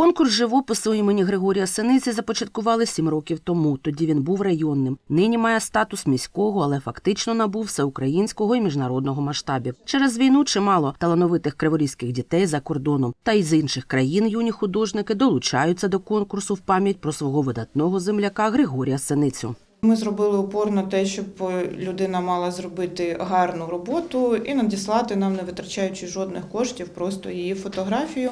Конкурс живопису імені Григорія Синиці започаткували сім років тому. Тоді він був районним. Нині має статус міського, але фактично набув всеукраїнського і міжнародного масштабів. Через війну чимало талановитих криворізьких дітей за кордоном та й з інших країн юні художники долучаються до конкурсу в пам'ять про свого видатного земляка Григорія Синицю. Ми зробили упор на те, щоб людина мала зробити гарну роботу і надіслати нам, не витрачаючи жодних коштів, просто її фотографію.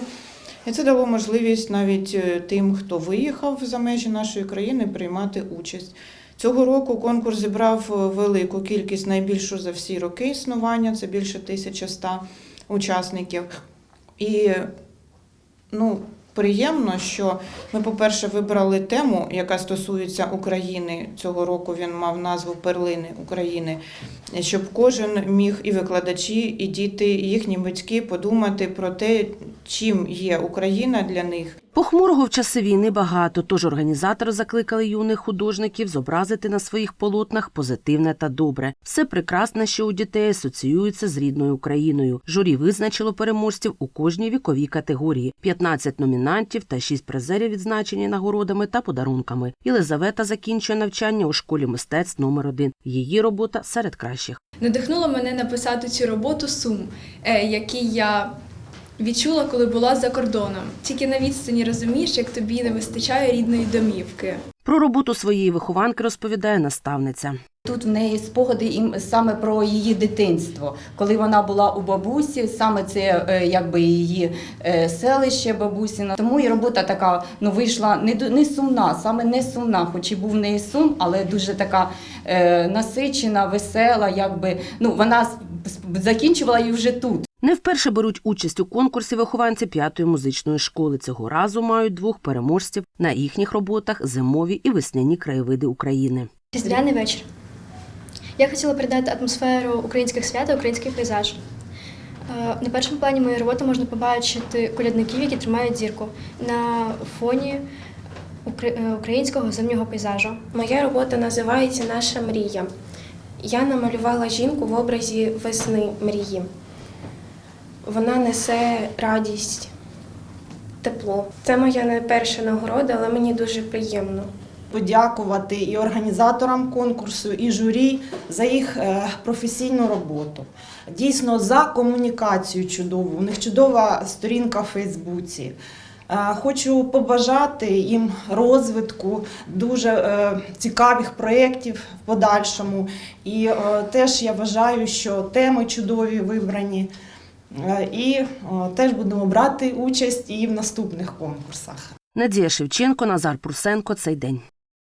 І це дало можливість навіть е, тим, хто виїхав за межі нашої країни, приймати участь. Цього року конкурс зібрав е, велику кількість, найбільшу за всі роки існування, це більше 1100 учасників. І ну, приємно, що ми, по-перше, вибрали тему, яка стосується України. Цього року він мав назву Перлини України, щоб кожен міг і викладачі, і діти, і їхні батьки подумати про те, чим є Україна для них. Похмурого в часи війни багато, тож організатори закликали юних художників зобразити на своїх полотнах позитивне та добре. Все прекрасне, що у дітей асоціюється з рідною Україною. Журі визначило переможців у кожній віковій категорії: 15 номінантів та шість призерів відзначені нагородами та подарунками. Єлизавета закінчує навчання у школі мистецтв номер 1 Її робота серед кращих. Надихнула мене написати цю роботу сум, е, який я відчула, коли була за кордоном. Тільки на відстані розумієш, як тобі не вистачає рідної домівки. Про роботу своєї вихованки розповідає наставниця. Тут в неї спогади ім- саме про її дитинство, коли вона була у бабусі, саме це е, якби її е, селище бабусіна. Тому і робота така ну вийшла не не сумна, саме не сумна, хоч і був в неї сум, але дуже така е, насичена, весела. Якби ну вона закінчувала її вже тут. Не вперше беруть участь у конкурсі вихованці п'ятої музичної школи. Цього разу мають двох переможців на їхніх роботах зимові і весняні краєвиди України. Різдвяний вечір. Я хотіла передати атмосферу українських свят та український пейзаж. Е, На першому плані моєї роботи можна побачити колядників, які тримають зірку на фоні укр- е, українського зимнього пейзажу. Моя робота називається Наша мрія. Я намалювала жінку в образі весни мрії. Вона несе радість, тепло. Це моя не перша нагорода, але мені дуже приємно. подякувати і організаторам конкурсу, і журі за їх е, професійну роботу. Дійсно, за комунікацію чудову. У них чудова сторінка в Фейсбуці. Е, Хочу побажати їм розвитку дуже е, цікавих проєктів в подальшому. І теж я вважаю, що теми чудові вибрані. Е, І е, теж будемо брати участь і в наступних конкурсах. Надія Шевченко, Назар Прусенко. Цей день.